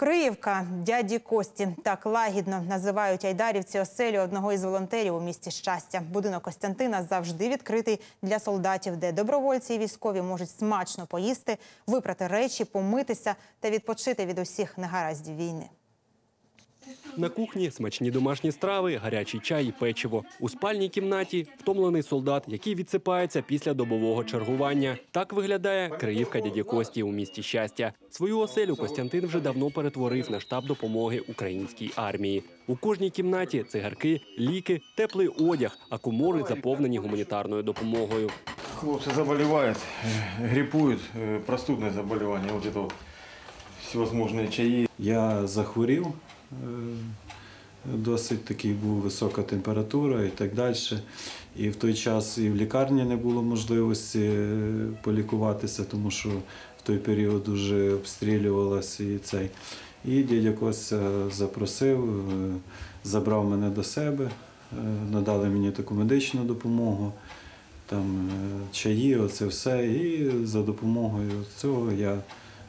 Криївка дяді Кості так лагідно називають айдарівці оселю одного із волонтерів у місті щастя. Будинок Костянтина завжди відкритий для солдатів, де добровольці і військові можуть смачно поїсти, випрати речі, помитися та відпочити від усіх негараздів війни. На кухні смачні домашні страви, гарячий чай і печиво. У спальній кімнаті втомлений солдат, який відсипається після добового чергування. Так виглядає Криївка дяді Кості у місті щастя. Свою оселю Костянтин вже давно перетворив на штаб допомоги українській армії. У кожній кімнаті цигарки, ліки, теплий одяг, а комори заповнені гуманітарною допомогою. Хлопцы заболевают, э, гриппуют, э, простудное заболевание, вот это вот всевозможные чаи. Я захворів, е, досить такий був висока температура і так далі. І в той час і в лікарні не було можливості е, полікуватися, тому що в той період дуже обстрілювалося і цей. І дядя Костя запросив, е, забрав мене до себе, е, надали мені таку медичну допомогу, там е, чаї, оце все. І за допомогою цього я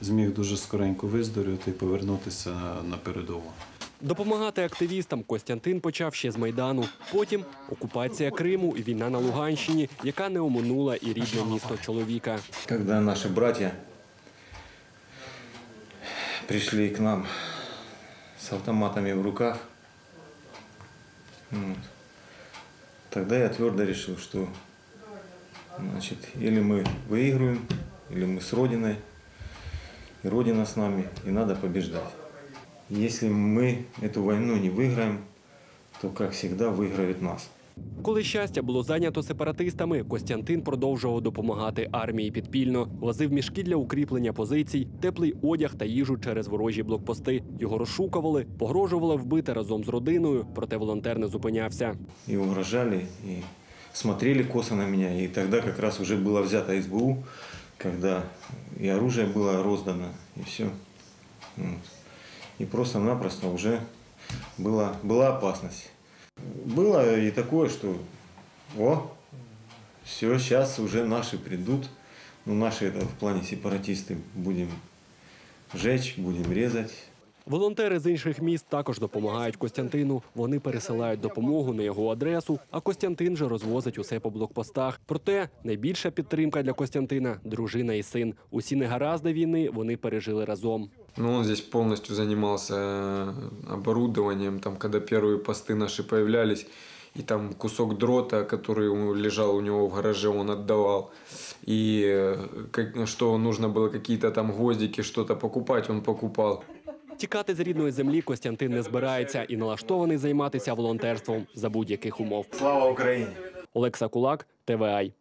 зміг дуже скоренько виздоровити і повернутися на- на передову. Допомагати активістам Костянтин почав ще з Майдану. Потім окупація Криму і війна на Луганщині, яка не оминула і рідне місто чоловіка. Когда наши братья пришли к нам с автоматами в руках, вот, тогда я твердо решил, что значит, или мы выигрываем, или мы с Родиной, и Родина с нами, и надо побеждать. Если мы эту войну не выиграем, то, как всегда, выиграет нас. Коли щастя було зайнято сепаратистами, Костянтин продовжував допомагати армії підпільно, возив мішки для укріплення позицій, теплий одяг та їжу через ворожі блокпости. Його розшукували, погрожували вбити разом з родиною, проте волонтер не зупинявся. и угрожали, и смотрели косо на меня. И тогда как раз уже было взято СБУ, когда и оружие было роздано, и все. И просто-напросто уже была, была опасность. Было и такое, что о, все, сейчас уже наши придут. Ну, наши это в плане сепаратисты будем жечь, будем резать. Волонтери з інших міст також допомагають Костянтину. Вони пересилають допомогу на його адресу, а Костянтин же розвозить усе по блокпостах. Проте найбільша підтримка для Костянтина дружина і син. Усі негаразди війни вони пережили разом. Ну, он здесь полностью занимался э, оборудованием, там, когда первые посты наши появлялись, и там кусок дрота, который у- лежал у него в гараже, он отдавал. И э, как, что нужно было какие-то там гвоздики, что-то покупать, он покупал. Тікати з рідної землі Костянтин не збирається і налаштований займатися волонтерством за будь-яких умов. Слава Україні! Олекса Кулак, ТВАЙ.